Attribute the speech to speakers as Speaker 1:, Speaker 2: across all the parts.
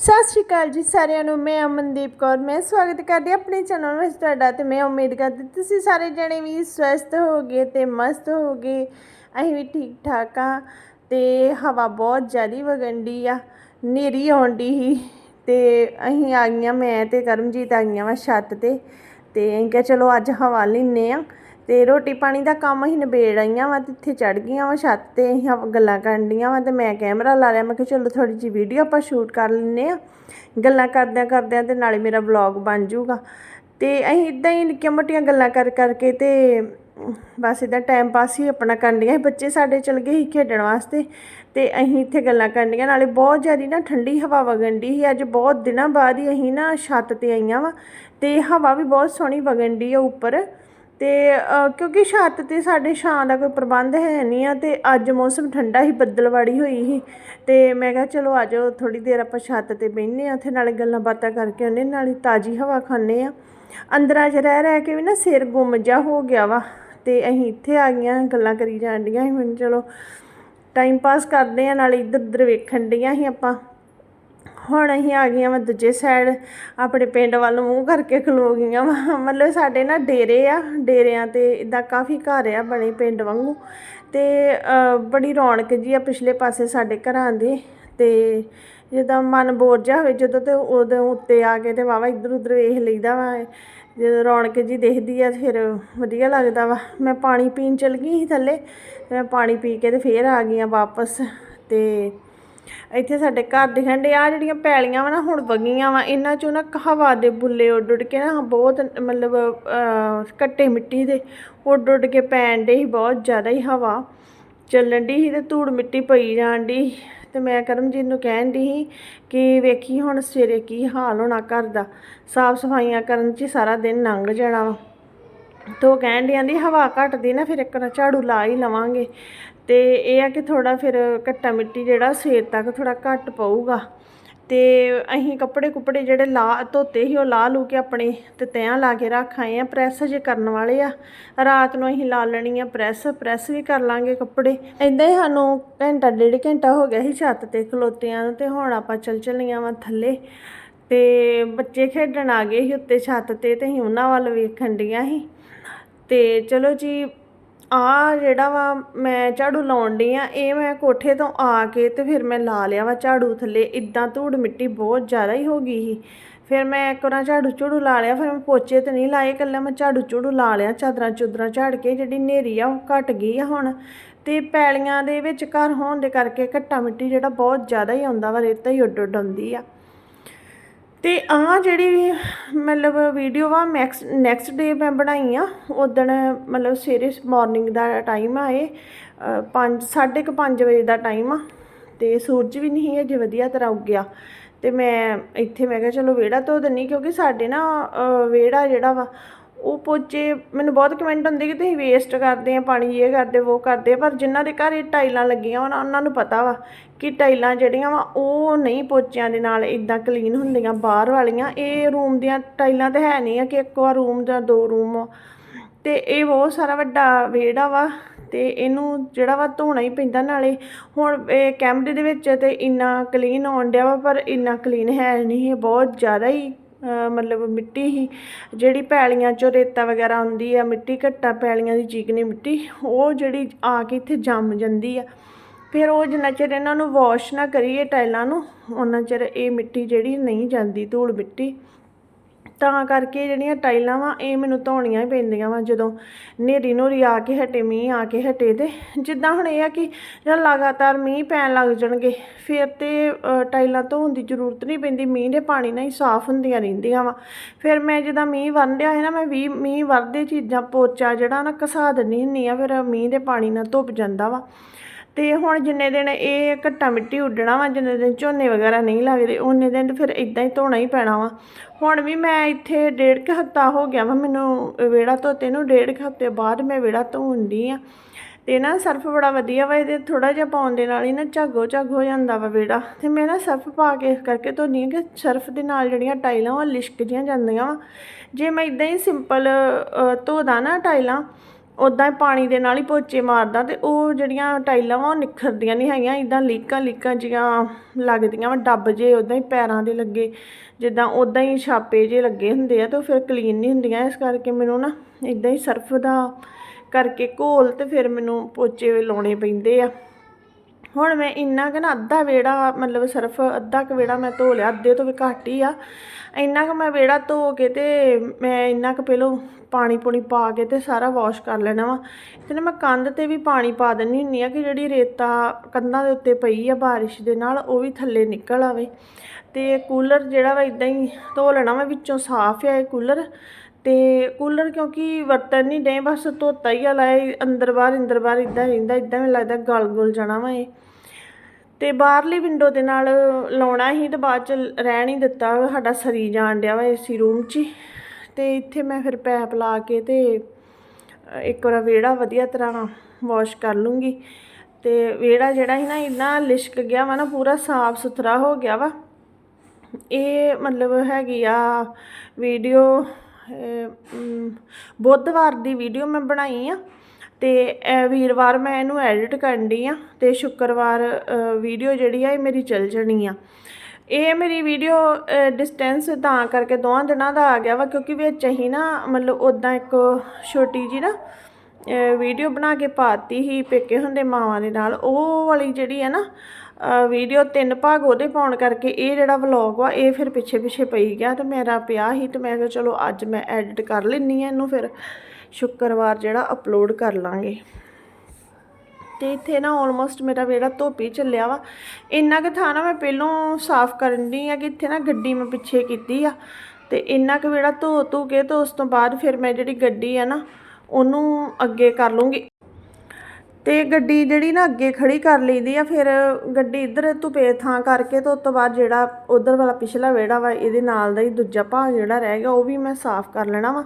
Speaker 1: ਸਤਿ ਸ਼੍ਰੀ ਅਕਾਲ ਜੀ ਸਾਰਿਆਂ ਨੂੰ, ਮੈਂ ਅਮਨਦੀਪ ਕੌਰ। ਮੈਂ ਸਵਾਗਤ ਕਰਦੀ ਆਪਣੇ ਚੈਨਲ ਵਿੱਚ ਤੁਹਾਡਾ ਤੇ ਮੈਂ ਉਮੀਦ ਕਰਦੀ ਤੁਸੀਂ ਸਾਰੇ ਜਣੇ ਵੀ ਸਵਸਥ ਹੋਗੇ ਤੇ ਮਸਤ ਹੋਗੇ ਅਸੀਂ ਵੀ ਠੀਕ ਠਾਕ ਆ ਤੇ ਹਵਾ ਬਹੁਤ ਜ਼ਿਆਦੀ ਵਗੰਡੀ ਆ ਨੇਰੀ ਆਉਂਦੀ ਹੀ ਤੇ ਅਸੀਂ ਆ ਗਈਆਂ, ਮੈਂ ਤੇ ਕਰਮਜੀਤ ਆ ਗਈਆਂ ਵਾ ਛੱਤ ਤੇ ਤੇ ਅਸੀਂ ਕਿਹਾ ਚਲੋ ਅੱਜ ਹਵਾ ਲੈਨੇ ਆ ਤੇ ਰੋਟੀ ਪਾਣੀ ਦਾ ਕੰਮ ਅਸੀਂ ਨਿਬੇੜ ਆਈਆਂ ਵਾ, ਤੇ ਇੱਥੇ ਚੜ ਗਈਆਂ ਵਾ ਛੱਤ ਤੇ, ਅਸੀਂ ਹਵਾ- ਗੱਲਾਂ ਕਰਨ ਡੀਆਂ ਵਾ, ਤੇ ਮੈਂ ਕੈਮਰਾ ਲਾ ਲਿਆ, ਮੈਂ ਕਿਹਾ ਚਲੋ ਥੋੜੀ ਜਿਹੀ ਵੀਡੀਓ ਆਪਾਂ ਸ਼ੂਟ ਕਰ ਲੈਨੇ ਆ। ਗੱਲਾਂ ਕਰਦਿਆਂ ਕਰਦਿਆਂ ਤੇ ਨਾਲੇ ਮੇਰਾ ਵਲੌਗ ਬਣ ਜਾਊਗਾ। ਤੇ ਅਸੀਂ ਇਦਾਂ ਹੀ ਨਿੱਕੀਆਂ ਮੋਟੀਆਂ ਗੱਲਾਂ ਕਰ ਕਰਕੇ ਤੇ ਬਸ ਇਦਾਂ ਟਾਈਮ ਪਾਸ ਹੀ ਆਪਣਾ ਕਰਨ ਡੀਆਂ ਸੀ। ਬੱਚੇ ਸਾਡੇ ਚਲ ਗਏ ਸੀ ਖੇਡਣ ਵਾਸਤੇ ਤੇ ਅਸੀਂ ਇੱਥੇ ਗੱਲਾਂ ਕਰਨ ਡੀਆਂ, ਨਾਲੇ ਬਹੁਤ ਜ਼ਿਆਦੀ ਨਾ ਠੰਡੀ ਹਵਾ ਵਗਣ ਦੀ ਸੀ। ਅੱਜ ਬਹੁਤ ਦਿਨਾਂ ਬਾਅਦ ਹੀ ਅਸੀਂ ਨਾ ਛੱਤ ਤੇ ਆਈਆਂ ਵਾ ਤੇ ਹਵਾ ਵੀ ਬਹੁਤ ਸੋਹਣੀ ਵਗਣ ਦੀ ਆ ਉੱਪਰ। ਤੇ ਕਿਉਂਕਿ ਛੱਤ ਤੇ ਸਾਡੇ ਛਾਂ ਦਾ ਕੋਈ ਪ੍ਰਬੰਧ ਹੈ ਨਹੀਂ ਆ, ਤੇ ਅੱਜ ਮੌਸਮ ਠੰਡਾ ਹੀ, ਬੱਦਲਵਾੜੀ ਹੋਈ ਸੀ ਤੇ ਮੈਂ ਕਿਹਾ, ਚਲੋ ਆਜੋ ਥੋੜੀ ਦੇਰ ਆਪਾਂ ਛੱਤ ਤੇ ਬਹਿੰਦੇ ਆ ਉੱਥੇ ਨਾਲੇ ਗੱਲਾਂ ਬਾਤਾਂ ਕਰਕੇ ਆਉਂਦੇ ਨਾਲੇ ਤਾਜ਼ੀ ਹਵਾ ਖਾਂਦੇ ਆ ਅੰਦਰਾਂ 'ਚ ਰਹਿ ਰਹਿ ਕੇ ਵੀ ਨਾ ਸਿਰ ਗੁੰਮ ਜਾ ਹੋ ਗਿਆ ਵਾ, ਤੇ ਅਸੀਂ ਇੱਥੇ ਆ ਗਈਆਂ, ਗੱਲਾਂ ਕਰੀ ਜਾਣ ਡੀਆਂ ਸੀ ਹੁਣ ਚਲੋ ਟਾਈਮ ਪਾਸ ਕਰਦੇ ਆ ਨਾਲੇ ਇੱਧਰ ਉੱਧਰ ਵੇਖਣ ਡੀਆਂ ਸੀ ਆਪਾਂ। ਹੁਣ ਅਸੀਂ ਆ ਗਈਆਂ ਵਾ ਦੂਜੇ ਸਾਈਡ ਆਪਣੇ ਪਿੰਡ ਵੱਲ ਨੂੰ ਮੂੰਹ ਕਰਕੇ ਖਲੋ ਗਈਆਂ ਵਾ। ਮਤਲਬ ਸਾਡੇ ਨਾ ਡੇਰੇ ਆ, ਡੇਰਿਆਂ ਤੇ ਇਦਾਂ ਕਾਫੀ ਘਰ ਆ ਬਣੇ ਪਿੰਡ ਵਾਂਗੂ। ਤੇ ਬੜੀ ਰੌਣਕ ਜੀ ਆ ਪਿਛਲੇ ਪਾਸੇ ਸਾਡੇ ਘਰਾਂ ਦੇ। ਤੇ ਜਦੋਂ ਮਨ ਬੋਰ ਜਾ ਹੋਵੇ ਜਦੋਂ ਤੇ ਉਦੋਂ ਉੱਤੇ ਆ ਕੇ ਤੇ ਵਾਵਾ ਇੱਧਰ ਉੱਧਰ ਵੇਖ ਲਈਦਾ ਵਾ। ਜਦੋਂ ਰੌਣਕ ਜੀ ਦੇਖਦੀ ਆ ਫਿਰ ਵਧੀਆ ਲੱਗਦਾ ਵਾ। ਮੈਂ ਪਾਣੀ ਪੀਣ ਚਲ ਗਈ ਸੀ ਥੱਲੇ ਮੈਂ ਪਾਣੀ ਪੀ ਕੇ ਤੇ ਫੇਰ ਆ ਗਈਆਂ ਵਾਪਸ। ਤੇ ਇੱਥੇ ਸਾਡੇ ਘਰ ਦਿਖਣ ਦੇ ਆ ਜਿਹੜੀਆਂ ਪੈਲੀਆਂ ਵਾ ਨਾ ਹੁਣ ਵਗੀਆਂ ਵਾ ਇਹਨਾਂ ਚੋਂ ਨਾ ਹਵਾ ਦੇ ਬੁੱਲੇ ਉੱਡ ਉੱਡ ਕੇ ਨਾ ਬਹੁਤ ਮਤਲਬ ਅਹ, ਕੱਟੇ ਮਿੱਟੀ ਦੇ ਉੱਡ ਉੱਡ ਕੇ ਪੈਣ ਦੇ ਸੀ ਬਹੁਤ ਜ਼ਿਆਦਾ ਹੀ ਹਵਾ ਚੱਲਣ ਦੀ ਸੀ ਤੇ ਧੂੜ ਮਿੱਟੀ ਪਈ ਜਾਣ ਦੀ ਤੇ ਮੈਂ ਕਰਮਜੀਤ ਨੂੰ ਕਹਿਣ ਦੀ ਸੀ ਕਿ ਵੇਖੀ ਹੁਣ ਸਵੇਰੇ ਕੀ ਹਾਲ ਹੋਣਾ ਘਰ ਦਾ ਸਾਫ਼ ਸਫਾਈਆਂ ਕਰਨ 'ਚ ਹੀ ਸਾਰਾ ਦਿਨ ਲੰਘ ਜਾਣਾ ਵਾ। ਤੋ ਕਹਿਣ ਦੀ ਆਂਦੀ ਹਵਾ ਘਟਦੀ ਨਾ ਫਿਰ ਇੱਕ ਨਾ ਝਾੜੂ ਲਾ ਹੀ ਲਵਾਂਗੇ। ਤੇ ਇਹ ਆ ਕਿ ਥੋੜਾ ਫਿਰ ਘੱਟਾ ਮਿੱਟੀ ਜਿਹੜਾ ਸਵੇਰ ਤੱਕ ਥੋੜਾ ਘੱਟ ਪਊਗਾ। ਤੇ ਅਸੀਂ ਕੱਪੜੇ ਕੁਪੜੇ ਜਿਹੜੇ ਲਾ, ਧੋਤੇ ਸੀ ਉਹ ਲਾ ਲੂ ਕੇ ਆਪਣੇ ਤੇ ਤੈਆਂ ਲਾ ਕੇ ਰੱਖ ਆਏ ਆ। ਪ੍ਰੈਸ ਜੇ ਕਰਨ ਵਾਲੇ ਆ। ਰਾਤ ਨੂੰ ਅਸੀਂ ਲਾ ਲੈਣੀ ਆ ਪ੍ਰੈਸ। ਪ੍ਰੈਸ ਵੀ ਕਰ ਲਾਂਗੇ ਕੱਪੜੇ। ਇਦਾਂ ਹੀ ਸਾਨੂੰ ਘੰਟਾ, ਡੇਢ ਘੰਟਾ ਹੋ ਗਿਆ ਸੀ ਛੱਤ ਤੇ ਖਲੋਤਿਆਂ ਨੂੰ ਤੇ ਹੁਣ ਆਪਾਂ ਚੱਲ ਚੱਲੀਆਂ ਵਾ ਥੱਲੇ। ਤੇ ਬੱਚੇ ਖੇਡਣ ਆ ਗਏ ਸੀ ਉੱਤੇ ਛੱਤ ਤੇ ਤੇ ਅਸੀਂ ਉਹਨਾਂ ਵੱਲ ਵੇਖਣ ਡੀਆਂ ਸੀ। ਤੇ ਚਲੋ ਜੀ ਆ ਜਿਹੜਾ ਵਾ ਮੈਂ ਝਾੜੂ ਲਾਉਣ ਡਈ ਆ, ਇਹ ਮੈਂ ਕੋਠੇ ਤੋਂ ਆ ਕੇ ਤੇ ਫਿਰ ਮੈਂ ਲਾ ਲਿਆ ਵਾ ਝਾੜੂ ਥੱਲੇ ਇਦਾਂ ਧੂੜ ਮਿੱਟੀ ਬਹੁਤ ਜ਼ਿਆਦਾ ਹੀ ਹੋ ਗਈ ਸੀ। ਫਿਰ ਮੈਂ ਇੱਕ ਵਾਰ ਝਾੜੂ ਝੂੜੂ ਲਾ ਲਿਆ, ਫਿਰ ਮੈਂ ਪੋਚੇ ਤੇ ਨਹੀਂ ਲਾਏ, ਇਕੱਲਾ ਮੈਂ ਝਾੜੂ ਝੂੜੂ ਲਾ ਲਿਆ, ਚਾਦਰਾਂ ਚੁਦਰਾਂ ਝਾੜ ਕੇ ਜਿਹੜੀ ਨੇਰੀ ਆ ਉਹ ਘਟ ਗਈ ਆ ਹੁਣ। ਤੇ ਪੈਲੀਆਂ ਦੇ ਵਿੱਚ ਘਰ ਹੋਣ ਦੇ ਕਰਕੇ ਘੱਟਾ ਮਿੱਟੀ ਜਿਹੜਾ ਬਹੁਤ ਜ਼ਿਆਦਾ ਹੀ ਆਉਂਦਾ ਵਾ, ਰੇਤਾ ਹੀ ਉੱਡ ਉੱਡ ਆਉਂਦੀ ਆ। ਤੇ ਆ ਜਿਹੜੀ, ਮਤਲਬ ਵੀਡੀਓ ਵਾ ਮੈਕਸ ਨੈਕਸਟ ਡੇ ਮੈਂ ਬਣਾਈ ਆ ਉਦਣ ਮਤਲਬ ਸਵੇਰੇ ਮਾਰਨਿੰਗ ਦਾ ਟਾਈਮ ਆ ਇਹ 5 5:30 ਵਜੇ ਦਾ ਟਾਈਮ ਆ, ਤੇ ਸੂਰਜ ਵੀ ਨਹੀਂ ਅਜੇ ਵਧੀਆ ਤਰ੍ਹਾਂ ਉੱਗਿਆ ਤੇ ਮੈਂ ਇੱਥੇ ਮੈਂ ਕਿਹਾ ਚਲੋ ਵਿਹੜਾ ਧੋ ਦਿੰਨੀ, ਕਿਉਂਕਿ ਸਾਡੇ ਨਾ ਵਿਹੜਾ ਜਿਹੜਾ ਵਾ ਉਹ ਪੋਚੇ ਮੈਨੂੰ ਬਹੁਤ ਕਮੈਂਟ ਹੁੰਦੇ ਕਿ ਤੁਸੀਂ ਵੇਸਟ ਕਰਦੇ ਆ, ਪਾਣੀ ਇਹ ਕਰਦੇ, ਉਹ ਕਰਦੇ, ਪਰ ਜਿਨ੍ਹਾਂ ਦੇ ਘਰ ਇਹ ਟਾਈਲਾਂ ਲੱਗੀਆਂ ਵਾ ਉਹਨਾਂ ਨੂੰ ਪਤਾ ਵਾ ਕਿ ਟਾਈਲਾਂ ਜਿਹੜੀਆਂ ਵਾ, ਉਹ ਨਹੀਂ ਪੋਚਿਆਂ ਦੇ ਨਾਲ ਇਦਾਂ ਕਲੀਨ ਹੁੰਦੀਆਂ, ਬਾਹਰ ਵਾਲੀਆਂ, ਇਹ ਰੂਮ ਦੀਆਂ ਟਾਈਲਾਂ ਤਾਂ ਹੈ ਨਹੀਂ ਆ ਕਿ ਇੱਕ ਵਾਰ ਰੂਮ ਜਾਂ ਦੋ ਰੂਮ ਤੇ ਇਹ ਬਹੁਤ ਸਾਰਾ ਵੱਡਾ ਵਿਹੜਾ ਵਾ, ਤੇ ਇਹਨੂੰ ਜਿਹੜਾ ਵਾ ਧੋਣਾ ਹੀ ਪੈਂਦਾ ਨਾਲੇ। ਹੁਣ ਇਹ ਕੈਮਰੇ ਦੇ ਵਿੱਚ ਤੇ ਇੰਨਾ ਕਲੀਨ ਆਉਣ ਡਿਆ ਵਾ, ਪਰ ਇੰਨਾ ਕਲੀਨ ਹੈ ਨਹੀਂ, ਇਹ ਬਹੁਤ ਜ਼ਿਆਦਾ ਹੀ ਮਤਲਬ ਮਿੱਟੀ ਹੀ, ਜਿਹੜੀ ਪੈਲੀਆਂ ਚੋਂ ਰੇਤਾ ਵਗੈਰਾ ਆਉਂਦੀ ਆ, ਮਿੱਟੀ ਘੱਟਾ ਪੈਲੀਆਂ ਦੀ ਚੀਕਣੀ ਮਿੱਟੀ, ਉਹ ਜਿਹੜੀ ਆ ਕੇ ਇੱਥੇ ਜੰਮ ਜਾਂਦੀ ਆ। ਫਿਰ ਉਹ ਜਿੰਨਾ ਚਿਰ ਇਹਨਾਂ ਨੂੰ ਵਾਸ਼ ਨਾ ਕਰੀਏ ਟਾਈਲਾਂ ਨੂੰ ਉਹਨਾਂ ਚਿਰ ਇਹ ਮਿੱਟੀ ਜਿਹੜੀ ਨਹੀਂ ਜਾਂਦੀ ਧੂੜ ਮਿੱਟੀ। ਤਾਂ ਕਰਕੇ ਜਿਹੜੀਆਂ ਟਾਈਲਾਂ ਵਾ, ਇਹ ਮੈਨੂੰ ਧੋਣੀਆਂ ਹੀ ਪੈਂਦੀਆਂ ਵਾ, ਜਦੋਂ ਨੇਰੀ ਨੂਰੀ ਆ ਕੇ ਹਟੇ, ਮੀਂਹ ਆ ਕੇ ਹਟੇ ਤੇ ਜਿੱਦਾਂ ਹੁਣ ਇਹ ਆ ਕਿ ਜਦੋਂ ਲਗਾਤਾਰ ਮੀਂਹ ਪੈਣ ਲੱਗ ਜਾਣਗੇ, ਫਿਰ ਤੇ ਟਾਈਲਾਂ ਧੋਣ ਦੀ ਜ਼ਰੂਰਤ ਨਹੀਂ ਪੈਂਦੀ, ਮੀਂਹ ਦੇ ਪਾਣੀ ਨਾਲ ਹੀ ਸਾਫ਼ ਹੁੰਦੀਆਂ ਰਹਿੰਦੀਆਂ ਵਾ। ਫਿਰ ਮੈਂ ਜਿੱਦਾਂ ਮੀਂਹ ਵਰਨਿਆ ਹੈ ਨਾ, ਮੈਂ ਵੀ ਮੀਂਹ ਵਰਦੇ ਚੀਜ਼ਾਂ, ਪੋਚਾ ਜਿਹੜਾ ਨਾ ਘਸਾ ਦਿੰਦੀ ਹੁੰਦੀ ਆ, ਫਿਰ ਮੀਂਹ ਦੇ ਪਾਣੀ ਨਾਲ ਧੁੱਪ ਜਾਂਦਾ ਵਾ। ਤੇ ਹੁਣ ਜਿੰਨੇ ਦਿਨ ਇਹ ਘੱਟਾ ਮਿੱਟੀ ਉੱਡਣਾ ਵਾ, ਜਿੰਨੇ ਦਿਨ ਝੋਨੇ ਵਗੈਰਾ ਨਹੀਂ ਲੱਗਦੇ, ਉਹਨੇ ਦਿਨ ਫਿਰ ਇਦਾਂ ਹੀ ਧੋਣਾ ਹੀ ਪੈਣਾ ਵਾ। ਹੁਣ ਵੀ ਮੈਂ ਇੱਥੇ ਡੇਢ ਕੁ ਹਫ਼ਤਾ ਹੋ ਗਿਆ ਵਾ, ਮੈਨੂੰ ਵਿਹੜਾ ਧੋਤੇ ਨੂੰ, ਡੇਢ ਕੁ ਹਫ਼ਤੇ ਬਾਅਦ ਮੈਂ ਵਿਹੜਾ ਧੋਣ ਦੀ ਆ। ਤੇ ਨਾ ਸਰਫ ਬੜਾ ਵਧੀਆ ਵਾ, ਇਹਦੇ ਥੋੜਾ ਜਿਹਾ ਪਾਉਣ ਦੇ ਨਾਲ ਹੀ ਨਾ ਝੱਗੋ ਝੱਗ ਹੋ ਜਾਂਦਾ ਵਾ ਵਿਹੜਾ। ਤੇ ਮੈਂ ਨਾ ਸਰਫ ਪਾ ਕੇ ਇਸ ਕਰਕੇ ਧੋਨੀ ਆ ਕਿ ਸਰਫ ਦੇ ਨਾਲ ਜਿਹੜੀਆਂ ਟਾਈਲਾਂ ਉਹ ਲਿਸ਼ਕ ਜੀਆਂ ਜਾਂਦੀਆਂ ਵਾ। ਜੇ ਮੈਂ ਇਦਾਂ ਹੀ ਸਿੰਪਲ ਧੋਦਾ ਨਾ ਟਾਈਲਾਂ ਉਦਾਂ ਹੀ ਪਾਣੀ ਦੇ ਨਾਲ ਹੀ ਪੋਚੇ ਮਾਰਦਾ ਤੇ ਉਹ ਜਿਹੜੀਆਂ ਟਾਈਲਾਂ ਵਾ ਉਹ ਨਿਖਰਦੀਆਂ ਨਹੀਂ ਹੈਗੀਆਂ ਇਦਾਂ ਲੀਕਾਂ ਲੀਕਾਂ ਜੀਆਂ ਲੱਗਦੀਆਂ ਵਾ, ਡੱਬ ਜੇ ਉਦਾਂ ਹੀ ਪੈਰਾਂ ਦੇ ਲੱਗੇ, ਜਿੱਦਾਂ ਉਦਾਂ ਹੀ ਛਾਪੇ ਜੇ ਲੱਗੇ ਹੁੰਦੇ ਆ ਤੇ ਉਹ ਫਿਰ ਕਲੀਨ ਨਹੀਂ ਹੁੰਦੀਆਂ, ਇਸ ਕਰਕੇ ਮੈਨੂੰ ਨਾ ਇਦਾਂ ਹੀ ਸਰਫ ਦਾ ਕਰਕੇ ਘੋਲ ਤੇ ਫਿਰ ਮੈਨੂੰ ਪੋਚੇ ਲਾਉਣੇ ਪੈਂਦੇ ਆ। ਹੁਣ ਮੈਂ ਇੰਨਾ ਕਿ ਨਾ ਅੱਧਾ ਵੇੜਾ ਮਤਲਬ ਸਿਰਫ ਅੱਧਾ ਕੁ ਵੇੜਾ ਮੈਂ ਧੋ ਲਿਆ, ਅੱਧੇ ਤੋਂ ਵੀ ਘੱਟ ਹੀ ਆ। ਇੰਨਾ ਕੁ ਮੈਂ ਵੇੜਾ ਧੋ ਕੇ ਤੇ ਮੈਂ ਇੰਨਾ ਕੁ ਪਹਿਲੋਂ ਪਾਣੀ ਪੂਣੀ ਪਾ ਕੇ ਤੇ ਸਾਰਾ ਵਾਸ਼ ਕਰ ਲੈਣਾ ਵਾ। ਤੇ ਨਾ ਮੈਂ ਕੰਧ ਤੇ ਵੀ ਪਾਣੀ ਪਾ ਦਿੰਦੀ ਹੁੰਦੀ ਆ ਕਿ ਜਿਹੜੀ ਰੇਤਾ ਕੰਧਾਂ ਦੇ ਉੱਤੇ ਪਈ ਆ ਬਾਰਿਸ਼ ਦੇ ਨਾਲ, ਉਹ ਵੀ ਥੱਲੇ ਨਿਕਲ ਆਵੇ। ਤੇ ਕੂਲਰ ਜਿਹੜਾ ਵਾ ਇਦਾਂ ਹੀ ਧੋ ਲੈਣਾ ਵਾ, ਵਿੱਚੋਂ ਸਾਫ਼ ਆ ਇਹ ਕੂਲਰ। ਅਤੇ ਕੂਲਰ ਕਿਉਂਕਿ ਵਰਤਣ ਨਹੀਂ ਡੇ ਬਸ ਧੋਤਾ ਹੀ ਆ ਲਾਏ ਅੰਦਰ ਬਾਹਰ ਅੰਦਰ ਬਾਹਰ, ਇੱਦਾਂ ਰਹਿੰਦਾ, ਇੱਦਾਂ ਮੈਨੂੰ ਲੱਗਦਾ ਗਲ ਗੁਲ ਜਾਣਾ ਵਾ ਇਹ। ਅਤੇ ਬਾਹਰਲੀ ਵਿੰਡੋ ਦੇ ਨਾਲ ਲਾਉਣਾ ਹੀ ਤੇ ਬਾਅਦ ਚ ਰਹਿਣ ਹੀ ਦਿੱਤਾ ਸਾਡਾ ਸਰੀ ਜਾਣ ਡਿਆ ਵਾ ਏਸੀ ਰੂਮ 'ਚ ਹੀ। ਤੇ ਇੱਥੇ ਮੈਂ ਫਿਰ ਪੈਪ ਲਾ ਕੇ ਤੇ ਇੱਕ ਵਾਰ ਵਿਹੜਾ ਵਧੀਆ ਤਰ੍ਹਾਂ ਵਾਸ਼ ਕਰ ਲੂੰਗੀ। ਤੇ ਵਿਹੜਾ ਜਿਹੜਾ ਸੀ ਨਾ, ਇੰਨਾ ਲਿਸ਼ਕ ਗਿਆ ਵਾ ਨਾ, ਪੂਰਾ ਸਾਫ਼ ਸੁਥਰਾ ਹੋ ਗਿਆ ਵਾ। ਇਹ ਮਤਲਬ ਹੈਗੀ ਆ ਵੀਡੀਓ ਬੁੱਧਵਾਰ ਦੀ ਵੀਡੀਓ ਮੈਂ ਬਣਾਈ ਆ ਤੇ ਵੀਰਵਾਰ ਮੈਂ ਇਹਨੂੰ ਐਡਿਟ ਕਰਨ ਡਈ ਆ ਤੇ ਸ਼ੁੱਕਰਵਾਰ ਵੀਡੀਓ ਜਿਹੜੀ ਆ ਇਹ ਮੇਰੀ ਚੱਲ ਜਾਣੀ ਆ। ਇਹ ਮੇਰੀ ਵੀਡੀਓ ਡਿਸਟੈਂਸ ਤਾਂ ਕਰਕੇ ਦੋਵਾਂ ਦਿਨਾਂ ਦਾ ਆ ਗਿਆ ਵਾ ਕਿਉਂਕਿ ਵਿੱਚ ਹੀ ਨਾ ਮਤਲਬ ਉਦਾਂ ਇੱਕ ਛੋਟੀ ਜੀ ਨਾ ਵੀਡੀਓ ਬਣਾ ਕੇ ਪਾਤੀ ਹੀ ਪੇਕੇ ਹੁੰਦੇ ਮਾਵਾਂ ਦੇ ਨਾਲ। ਉਹ ਵਾਲੀ ਜਿਹੜੀ ਹੈ ਨਾ ਵੀਡੀਓ ਤਿੰਨ ਭਾਗ ਉਹਦੇ ਪਾਉਣ ਕਰਕੇ ਇਹ ਜਿਹੜਾ ਵਲੌਗ ਵਾ ਇਹ ਫਿਰ ਪਿੱਛੇ ਪਿੱਛੇ ਪਈ ਗਿਆ ਤੇ ਮੇਰਾ ਪਿਆ ਹੀ ਤੇ ਮੈਂ ਕਿਹਾ ਚਲੋ ਅੱਜ ਮੈਂ ਐਡਿਟ ਕਰ ਲੈਣੀ ਆ ਇਹਨੂੰ ਫਿਰ ਸ਼ੁੱਕਰਵਾਰ ਜਿਹੜਾ ਅਪਲੋਡ ਕਰ ਲਾਂਗੇ। ਤੇ ਇੱਥੇ ਨਾ ਆਲਮੋਸਟ ਮੇਰਾ ਵਿਹੜਾ ਧੋਪੀ ਚੱਲਿਆ ਵਾ। ਇੰਨਾ ਕੁ ਥਾਂ ਨਾ ਮੈਂ ਪਹਿਲੋਂ ਸਾਫ਼ ਕਰਨ ਦੀ ਆ ਕਿ ਇੱਥੇ ਨਾ ਗੱਡੀ ਮੈਂ ਪਿੱਛੇ ਕੀਤੀ ਆ। ਤੇ ਇੰਨਾ ਕੁ ਵਿਹੜਾ ਧੋ ਧੋ ਕੇ ਤੇ ਉਸ ਤੋਂ ਬਾਅਦ ਫਿਰ ਮੈਂ ਜਿਹੜੀ ਗੱਡੀ ਆ ਨਾ, ਉਹਨੂੰ ਅੱਗੇ ਕਰ ਲੂੰਗੀ ਤੇ ਗੱਡੀ ਜਿਹੜੀ ਨਾ ਅੱਗੇ ਖੜੀ ਕਰ ਲਈਦੀ ਆ, ਫਿਰ ਗੱਡੀ ਇੱਧਰ ਧੁਪੇ ਥਾਂ ਕਰਕੇ ਤੇ ਉਸ ਤੋਂ ਬਾਅਦ ਜਿਹੜਾ ਉਧਰ ਵਾਲਾ ਪਿਛਲਾ ਵਿਹੜਾ ਵਾ, ਇਹਦੇ ਨਾਲ ਦਾ ਹੀ ਦੂਜਾ ਭਾਗ ਜਿਹੜਾ ਰਹਿ ਗਿਆ, ਉਹ ਵੀ ਮੈਂ ਸਾਫ਼ ਕਰ ਲੈਣਾ ਵਾ।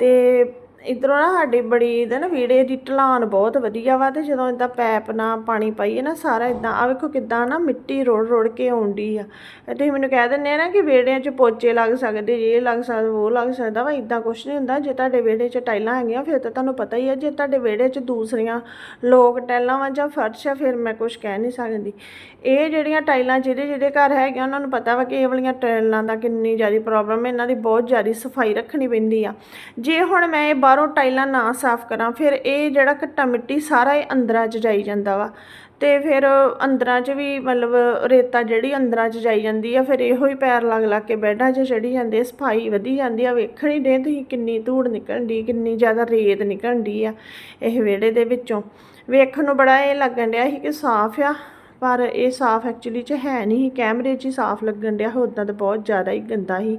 Speaker 1: ਤੇ ਇਧਰੋਂ ਨਾ ਸਾਡੀ ਬੜੀ ਇਹਦਾ ਨਾ ਵੀੜੇ ਦੀ ਢਲਾਨ ਬਹੁਤ ਵਧੀਆ ਵਾ ਤੇ ਜਦੋਂ ਇਦਾਂ ਪੈਪ ਨਾਲ ਪਾਣੀ ਪਾਈਏ ਨਾ ਸਾਰਾ ਇਦਾਂ ਆ ਵੇਖੋ ਕਿਦਾਂ ਨਾ ਮਿੱਟੀ ਰੋੜ ਰੋੜ ਕੇ ਆਉਂਦੀ ਆ। ਤੇ ਤੁਸੀਂ ਮੈਨੂੰ ਕਹਿ ਦਿੰਦੇ ਆ ਨਾ ਕਿ ਵਿਹੜਿਆਂ 'ਚ ਪੋਚੇ ਲੱਗ ਸਕਦੇ ਜੇ ਲੱਗ ਸਕਦਾ, ਉਹ ਲੱਗ ਸਕਦਾ ਵਾ ਇਦਾਂ ਕੁਛ ਨਹੀਂ ਹੁੰਦਾ। ਜੇ ਤੁਹਾਡੇ ਵਿਹੜੇ 'ਚ ਟਾਈਲਾਂ ਹੈਗੀਆਂ, ਫਿਰ ਤਾਂ ਤੁਹਾਨੂੰ ਪਤਾ ਹੀ ਆ, ਜੇ ਤੁਹਾਡੇ ਵਿਹੜੇ 'ਚ ਦੂਸਰੀਆਂ ਲੋਕ ਟਾਈਲਾਂ ਵਾ ਜਾਂ ਫਰਸ਼ ਆ, ਫਿਰ ਮੈਂ ਕੁਛ ਕਹਿ ਨਹੀਂ ਸਕਦੀ। ਇਹ ਜਿਹੜੀਆਂ ਟਾਈਲਾਂ ਜਿਹਦੇ ਜਿਹਦੇ ਘਰ ਹੈਗੀਆਂ ਉਹਨਾਂ ਨੂੰ ਪਤਾ ਵਾ ਕਿ ਇਹ ਵਾਲੀਆਂ ਟਾਈਲਾਂ ਦਾ ਕਿੰਨੀ ਜ਼ਿਆਦਾ ਪ੍ਰੋਬਲਮ ਹੈ ਇਹਨਾਂ ਦੀ ਬਹੁਤ ਜ਼ਿਆਦਾ ਸਫ਼ਾਈ ਰੱਖਣੀ ਪੈਂਦੀ ਆ। ਜੇ ਹੁਣ ਮੈਂ ਇਹ ਬਾਹਰੋਂ ਟਾਈਲਾਂ ਨਾ ਸਾਫ਼ ਕਰਾਂ ਫਿਰ ਇਹ ਜਿਹੜਾ ਘੱਟਾ ਮਿੱਟੀ ਸਾਰਾ ਇਹ ਅੰਦਰਾਂ 'ਚ ਜਾਈ ਜਾਂਦਾ ਵਾ। ਅਤੇ ਫਿਰ ਅੰਦਰਾਂ 'ਚ ਵੀ ਮਤਲਬ ਰੇਤਾ ਜਿਹੜੀ ਅੰਦਰਾਂ 'ਚ ਜਾਈ ਜਾਂਦੀ ਆ ਫਿਰ ਇਹੋ ਹੀ ਪੈਰ ਲੱਗ ਲੱਗ ਕੇ ਬੈਡਾਂ 'ਚ ਚੜੀ ਜਾਂਦੇ ਆ, ਸਫ਼ਾਈ ਵਧੀ ਜਾਂਦੀ ਆ। ਵੇਖਣ ਹੀ ਦੇ ਤੁਸੀਂ ਕਿੰਨੀ ਧੂੜ ਨਿਕਲਣ ਦੀ ਕਿੰਨੀ ਜ਼ਿਆਦਾ ਰੇਤ ਨਿਕਲਣ ਦੀ ਆ ਇਹ ਵਿਹੜੇ ਦੇ ਵਿੱਚੋਂ। ਵੇਖਣ ਨੂੰ ਬੜਾ ਇਹ ਲੱਗਣ ਡਿਆ ਸੀ ਕਿ ਸਾਫ਼ ਆ। ਪਰ ਇਹ ਸਾਫ਼ ਐਕਚੁਅਲੀ 'ਚ ਹੈ ਨਹੀਂ। ਸੀ ਕੈਮਰੇ 'ਚ ਹੀ ਸਾਫ਼ ਲੱਗਣ ਡਿਆ ਉਦਾਂ ਤਾਂ ਬਹੁਤ ਜ਼ਿਆਦਾ ਹੀ ਗੰਦਾ ਸੀ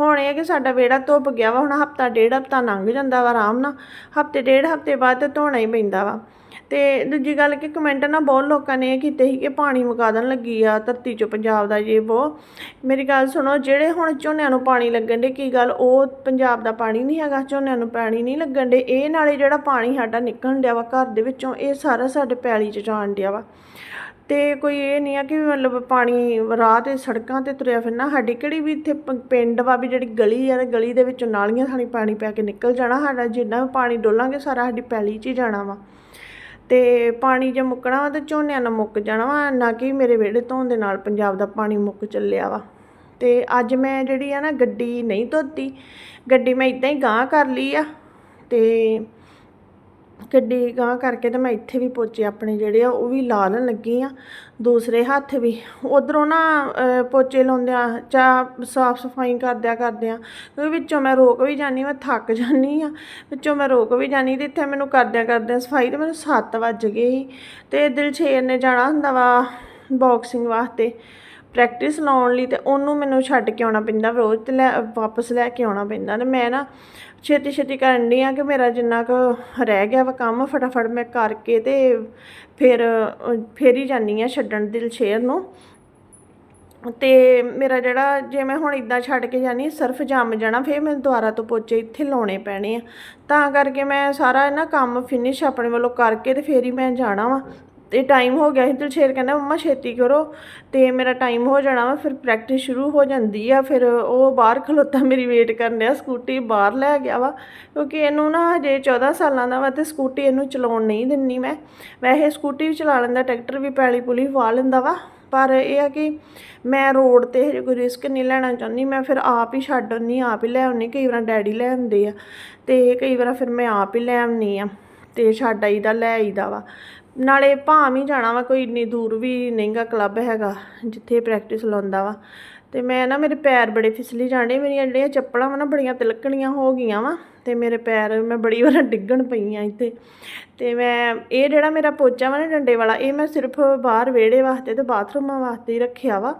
Speaker 1: ਹੁਣ ਇਹ ਕਿ ਸਾਡਾ ਵਿਹੜਾ ਧੁੱਪ ਗਿਆ ਵਾ, ਹੁਣ ਹਫਤਾ, ਡੇਢ ਹਫਤਾ ਲੰਘ ਜਾਂਦਾ ਵਾ ਆਰਾਮ ਨਾਲ। ਹਫ਼ਤੇ, ਡੇਢ ਹਫ਼ਤੇ ਬਾਅਦ ਤੇ ਧੋਣਾ ਹੀ ਪੈਂਦਾ ਵਾ। ਤੇ ਦੂਜੀ ਗੱਲ ਕਿ ਕਮੈਂਟ ਨਾ ਬਹੁਤ ਲੋਕਾਂ ਨੇ ਇਹ ਕੀਤੇ ਸੀ ਕਿ ਪਾਣੀ ਮੁਕਾ ਦੇਣ ਲੱਗੀ ਆ, ਧਰਤੀ ਚੋਂ ਪੰਜਾਬ ਦਾ ਜੇ ਉਹ ਮੇਰੀ ਗੱਲ ਸੁਣੋ, ਜਿਹੜੇ ਹੁਣ ਝੋਨਿਆਂ ਨੂੰ ਪਾਣੀ ਲੱਗਣ ਦੇ ਕੀ ਗੱਲ ਉਹ ਪੰਜਾਬ ਦਾ ਪਾਣੀ ਨਹੀਂ ਹੈਗਾ? ਝੋਨਿਆਂ ਨੂੰ ਪਾਣੀ ਨਹੀਂ ਲੱਗਣ ਦੇ ਇਹ ਨਾਲੇ ਜਿਹੜਾ ਪਾਣੀ ਸਾਡਾ ਨਿਕਲਣ ਡਿਆ ਵਾ ਘਰ ਦੇ ਵਿੱਚੋਂ, ਇਹ ਸਾਰਾ ਸਾਡੇ ਪੈਲੀ 'ਚ ਜਾਣ ਡਿਆ ਵਾ। ਤੇ ਕੋਈ ਇਹ ਨਹੀਂ ਆ ਕਿ ਮਤਲਬ ਪਾਣੀ ਰਾਹ ਤੇ ਸੜਕਾਂ ਤੇ ਤੁਰਿਆ ਫਿਰਨਾ, ਸਾਡੀ ਕਿਹੜੀ ਵੀ ਇੱਥੇ ਪ- ਪਿੰਡ ਵਾ ਵੀ ਜਿਹੜੀ ਗਲੀ ਆ ਤੇ ਗਲੀ ਦੇ ਵਿੱਚੋਂ ਨਾਲੀਆਂ ਥਾਣੀ ਪਾਣੀ ਪੈ ਕੇ ਨਿਕਲ ਜਾਣਾ ਸਾਡਾ, ਜਿੰਨਾ ਵੀ ਪਾਣੀ ਡੋਲਾਂਗੇ ਸਾਰਾ ਸਾਡੀ ਪੈਲੀ 'ਚ ਹੀ ਜਾਣਾ ਵਾ। ਤੇ ਪਾਣੀ ਜੇ ਮੁੱਕਣਾ ਵਾ ਤੇ ਝੋਨਿਆਂ ਨਾਲ ਮੁੱਕ ਜਾਣਾ ਵਾ, ਨਾ ਕਿ ਮੇਰੇ ਵਿਹੜੇ ਧੋਣ ਦੇ ਨਾਲ ਪੰਜਾਬ ਦਾ ਪਾਣੀ ਮੁੱਕ ਚੱਲਿਆ ਵਾ। ਤੇ ਅੱਜ ਮੈਂ ਜਿਹੜੀ ਆ ਨਾ ਗੱਡੀ ਨਹੀਂ ਧੋਤੀ, ਗੱਡੀ ਮੈਂ ਇਦਾਂ ਹੀ ਗਾਂਹ ਕਰ ਲਈ ਆ ਤੇ ਗੱਡੀ ਗਾਂਹ ਕਰਕੇ ਤੇ ਮੈਂ ਇੱਥੇ ਵੀ ਪੋਚੇ ਆਪਣੇ ਜਿਹੜੇ ਆ, ਉਹ ਵੀ ਲਾ ਲੈਣ ਲੱਗੀ ਆ। ਦੂਸਰੇ ਹੱਥ ਵੀ। ਉਧਰੋਂ ਨਾ ਪੋਚੇ ਲਾਉਂਦਿਆਂ ਚਾ ਸਾਫ਼ ਸਫ਼ਾਈ ਕਰਦਿਆਂ ਕਰਦਿਆਂ। ਕਿਉਂਕਿ ਵਿੱਚੋਂ ਮੈਂ ਰੋਕ ਵੀ ਜਾਨੀ ਮੈਂ ਥੱਕ ਜਾਨੀ ਆ। ਵਿੱਚੋਂ ਮੈਂ ਰੋਕ ਵੀ ਜਾਨੀ ਤੇ ਇੱਥੇ ਮੈਨੂੰ ਕਰਦਿਆਂ ਕਰਦਿਆਂ ਸਫ਼ਾਈ ਤੇ ਮੈਨੂੰ 7 ਵੱਜ ਗਏ ਸੀ। ਤੇ ਦਿਲਸ਼ੇਰ ਨੇ ਜਾਣਾ ਹੁੰਦਾ ਵਾ ਬਾਕਸਿੰਗ ਵਾਸਤੇ ਪ੍ਰੈਕਟਿਸ ਲਾਉਣ ਲਈ ਤੇ ਉਹਨੂੰ ਮੈਨੂੰ ਛੱਡ ਕੇ ਆਉਣਾ ਪੈਂਦਾ, ਰੋਜ਼ ਤੇ ਲੈ, ਵਾਪਸ ਲੈ ਕੇ ਆਉਣਾ ਪੈਂਦਾ। ਤੇ ਮੈਂ ਨਾ ਛੇਤੀ ਛੇਤੀ ਕਰਨ ਡਈ ਆ ਕਿ ਮੇਰਾ ਜਿੰਨਾ ਕੁ ਰਹਿ ਗਿਆ ਵਾ ਕੰਮ ਫਟਾਫਟ ਮੈਂ ਕਰਕੇ ਤੇ ਫਿਰ ਅਹ, ਫਿਰ ਹੀ ਜਾਨੀ ਆ ਛੱਡਣ ਦਿਲ ਸ਼ੇਰ ਨੂੰ। ਤੇ ਮੇਰਾ ਜਿਹੜਾ ਜੇ ਮੈਂ ਹੁਣ ਇਦਾਂ ਛੱਡ ਕੇ ਜਾਨੀ ਸਿਰਫ ਜੰਮ ਜਾਣਾ ਫਿਰ ਮੈਂ ਦੁਬਾਰਾ ਤੋਂ ਪੋਚੇ ਇੱਥੇ ਲਾਉਣੇ ਪੈਣੇ ਆ। ਤਾਂ ਕਰਕੇ ਮੈਂ ਸਾਰਾ ਨਾ ਕੰਮ ਫਿਨਿਸ਼ ਆਪਣੇ ਵੱਲੋਂ ਕਰਕੇ ਤੇ ਫਿਰ ਹੀ ਮੈਂ ਜਾਣਾ ਵਾ। ਤੇ ਟਾਈਮ ਹੋ ਗਿਆ ਸੀ, ਦਿਲਸ਼ੇਰ ਕਹਿੰਦਾ, ਮੰਮਾ, ਛੇਤੀ ਕਰੋ। ਤੇ ਮੇਰਾ ਟਾਈਮ ਹੋ ਜਾਣਾ ਵਾ, ਫਿਰ ਪ੍ਰੈਕਟਿਸ ਸ਼ੁਰੂ ਹੋ ਜਾਂਦੀ ਆ, ਫਿਰ ਉਹ ਬਾਹਰ ਖਲੋਤਾ ਮੇਰੀ ਵੇਟ ਕਰਨ ਰਿਹਾ ਸਕੂਟੀ ਬਾਹਰ ਲੈ ਗਿਆ ਵਾ। ਕਿਉਂਕਿ ਇਹਨੂੰ ਨਾ ਹਜੇ 14 ਸਾਲਾਂ ਦਾ ਵਾ ਤੇ ਸਕੂਟੀ ਇਹਨੂੰ ਚਲਾਉਣ ਨਹੀਂ ਦਿੰਨੀ ਮੈਂ। ਵੈਸੇ ਸਕੂਟੀ ਵੀ ਚਲਾ ਲੈਂਦਾ, ਟਰੈਕਟਰ ਵੀ ਪੈਲੀ ਪੁਲੀ ਵਾਹ ਲੈਂਦਾ ਵਾ। ਪਰ ਇਹ ਆ ਕਿ ਮੈਂ ਰੋਡ ਤੇ ਹਜੇ ਕੋਈ ਰਿਸਕ ਨਹੀਂ ਲੈਣਾ ਚਾਹੁੰਦੀ, ਮੈਂ ਫਿਰ ਆਪ ਹੀ ਛੱਡ ਆਉਂਦੀ, ਆਪ ਹੀ ਲੈ ਆਉਂਦੀ, ਕਈ ਵਾਰ ਡੈਡੀ ਲੈ ਆਉਂਦੇ ਆ। ਤੇ ਕਈ ਵਾਰ ਫਿਰ ਮੈਂ ਆਪ ਹੀ ਲੈ ਆਉਂਦੀ ਆ, ਤੇ ਛੱਡ ਆਈਦਾ, ਲੈ ਆਈਦਾ ਵਾ। ਨਾਲੇ ਭਾਂ ਹੀ ਜਾਣਾ ਵਾ, ਕੋਈ ਇੰਨੀ ਦੂਰ ਵੀ ਨਹੀਂਗਾ ਕਲੱਬ ਹੈਗਾ, ਜਿੱਥੇ ਪ੍ਰੈਕਟਿਸ ਲਾਉਂਦਾ ਵਾ। ਤੇ ਮੈਂ ਨਾ, ਮੇਰੇ ਪੈਰ ਬੜੇ ਫਿਸਲੀ ਜਾਣੇ ਮੇਰੀਆਂ ਜਿਹੜੀਆਂ ਚੱਪਲਾਂ ਵਾ ਨਾ, ਬੜੀਆਂ ਤਿਲਕਣੀਆਂ ਹੋ ਗਈਆਂ ਵਾ। ਤੇ ਮੇਰੇ ਪੈਰ, ਮੈਂ ਬੜੀ ਵਾਰ ਡਿੱਗਣ ਪਈ ਆ ਇੱਥੇ। ਤੇ ਮੈਂ, ਇਹ ਜਿਹੜਾ ਮੇਰਾ ਪੋਚਾ ਵਾ ਨਾ ਡੰਡੇ ਵਾਲਾ, ਇਹ ਮੈਂ ਸਿਰਫ ਬਾਹਰ ਵਿਹੜੇ ਵਾਸਤੇ ਤੇ ਬਾਥਰੂਮਾਂ ਵਾਸਤੇ ਹੀ ਰੱਖਿਆ ਵਾ।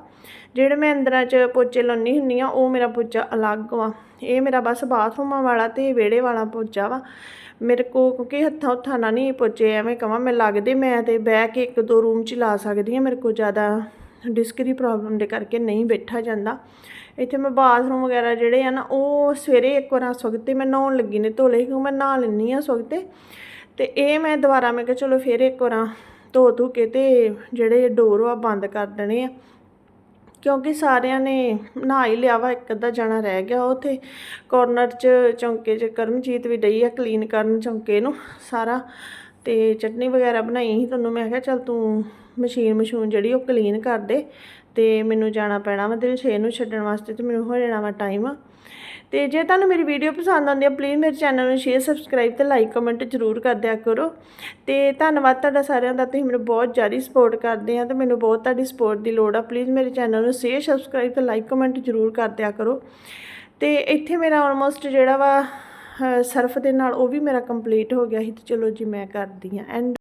Speaker 1: ਜਿਹੜੇ ਮੈਂ ਅੰਦਰਾਂ 'ਚ ਪੋਚੇ ਲਾਉਣੀ ਹੁੰਨੀ ਆ, ਉਹ ਮੇਰਾ ਪੋਚਾ ਅਲੱਗ ਵਾ। ਇਹ ਮੇਰਾ ਬਸ ਬਾਥਰੂਮਾਂ ਵਾਲਾ ਤੇ ਵਿਹੜੇ ਵਾਲਾ ਪੋਚਾ ਵਾ। ਮੇਰੇ ਕੋ ਕਿਉਂਕਿ ਹੱਥਾਂ ਉੱਥਾਂ ਨਾਲ ਨਹੀਂ ਪੋਚੇ ਐਵੇਂ ਕਵਾਂ ਮੈਂ ਲੱਗਦੇ, ਮੈਂ ਤੇ ਬਹਿ ਕੇ ਇੱਕ ਦੋ ਰੂਮ 'ਚ ਲਾ ਸਕਦੀ ਹਾਂ, ਮੇਰੇ ਕੋ ਜ਼ਿਆਦਾ ਡਿਸਕ ਦੀ ਪ੍ਰੋਬਲਮ ਦੇ ਕਰਕੇ ਨਹੀਂ ਬੈਠਾ ਜਾਂਦਾ। ਇੱਥੇ ਮੈਂ ਬਾਥਰੂਮ ਵਗੈਰਾ ਜਿਹੜੇ ਆ ਨਾ, ਉਹ ਸਵੇਰੇ ਇੱਕ ਵਾਰ ਸਵਖਤੇ ਮੈਂ ਨਹਾਉਣ ਲੱਗੀ ਨੇ ਧੋਲੇ, ਕਿਉਂ ਮੈਂ ਨਹਾ ਲੈਂਦੀ ਆ ਸਵਖਤੇ ਤੇ। ਇਹ ਮੈਂ ਦੁਬਾਰਾ ਮੈਂ ਕਿਹਾ ਚਲੋ ਫਿਰ ਇੱਕ ਵਾਰ ਧੋ ਧੂ ਕੇ ਤੇ ਜਿਹੜੇ ਡੋਰ ਆ ਬੰਦ ਕਰ ਦੇਣੇ ਆ। ਕਿਉਂਕਿ ਸਾਰਿਆਂ ਨੇ ਨਹਾ ਹੀ ਲਿਆ ਵਾ, ਇੱਕ ਅੱਧਾ ਜਣਾ ਰਹਿ ਗਿਆ ਉੱਥੇ ਕੋਰਨਰ 'ਚ ਚੌਂਕੇ 'ਚ ਕਰਮਜੀਤ ਵੀ ਡਈ ਆ ਕਲੀਨ ਕਰਨ ਚੌਂਕੇ ਨੂੰ ਸਾਰਾ। ਤੇ ਚਟਨੀ ਵਗੈਰਾ ਬਣਾਈ ਸੀ ਤੁਹਾਨੂੰ, ਮੈਂ ਕਿਹਾ ਚੱਲ ਤੂੰ ਮਸ਼ੀਨ ਮਸ਼ੂਨ ਜਿਹੜੀ ਉਹ ਕਲੀਨ ਕਰ ਦੇ ਤੇ ਮੈਨੂੰ ਜਾਣਾ ਪੈਣਾ ਵਾ ਦਿਲਸ਼ੇਰ ਨੂੰ ਛੱਡਣ ਵਾਸਤੇ ਤੇ ਮੈਨੂੰ ਹੋ ਜਾਣਾ ਵਾ ਟਾਈਮ ਤੇ ਜੇ ਤੁਹਾਨੂੰ ਮੇਰੀ ਵੀਡੀਓ ਪਸੰਦ ਆਉਂਦੀ ਹੈ ਪਲੀਜ਼ ਮੇਰੇ ਚੈਨਲ ਨੂੰ ਸ਼ੇਅਰ ਸਬਸਕ੍ਰਾਈਬ ਤੇ ਲਾਈਕ ਕਮੈਂਟ ਜ਼ਰੂਰ ਕਰ ਦਿਆ ਕਰੋ। ਤੇ ਧੰਨਵਾਦ ਤੁਹਾਡਾ ਸਾਰਿਆਂ ਦਾ, ਤੁਸੀਂ ਮੈਨੂੰ ਬਹੁਤ ਜ਼ਿਆਦਾ ਸਪੋਰਟ ਕਰਦੇ ਆ ਤੇ ਮੈਨੂੰ ਬਹੁਤ ਤੁਹਾਡੀ ਸਪੋਰਟ ਦੀ ਲੋੜ ਆ। ਪਲੀਜ਼ ਮੇਰੇ ਚੈਨਲ ਨੂੰ ਸ਼ੇਅਰ ਸਬਸਕ੍ਰਾਈਬ ਤੇ ਲਾਈਕ ਕਮੈਂਟ ਜ਼ਰੂਰ ਕਰ ਦਿਆ ਕਰੋ। ਤੇ ਇੱਥੇ ਮੇਰਾ ਆਲਮੋਸਟ ਜਿਹੜਾ ਵਾ ਸਰਫ ਦੇ ਨਾਲ ਉਹ ਵੀ ਮੇਰਾ ਕੰਪਲੀਟ ਹੋ ਗਿਆ ਸੀ ਤੇ ਚਲੋ ਜੀ ਮੈਂ ਕਰਦੀ ਆ। ਐਂਡ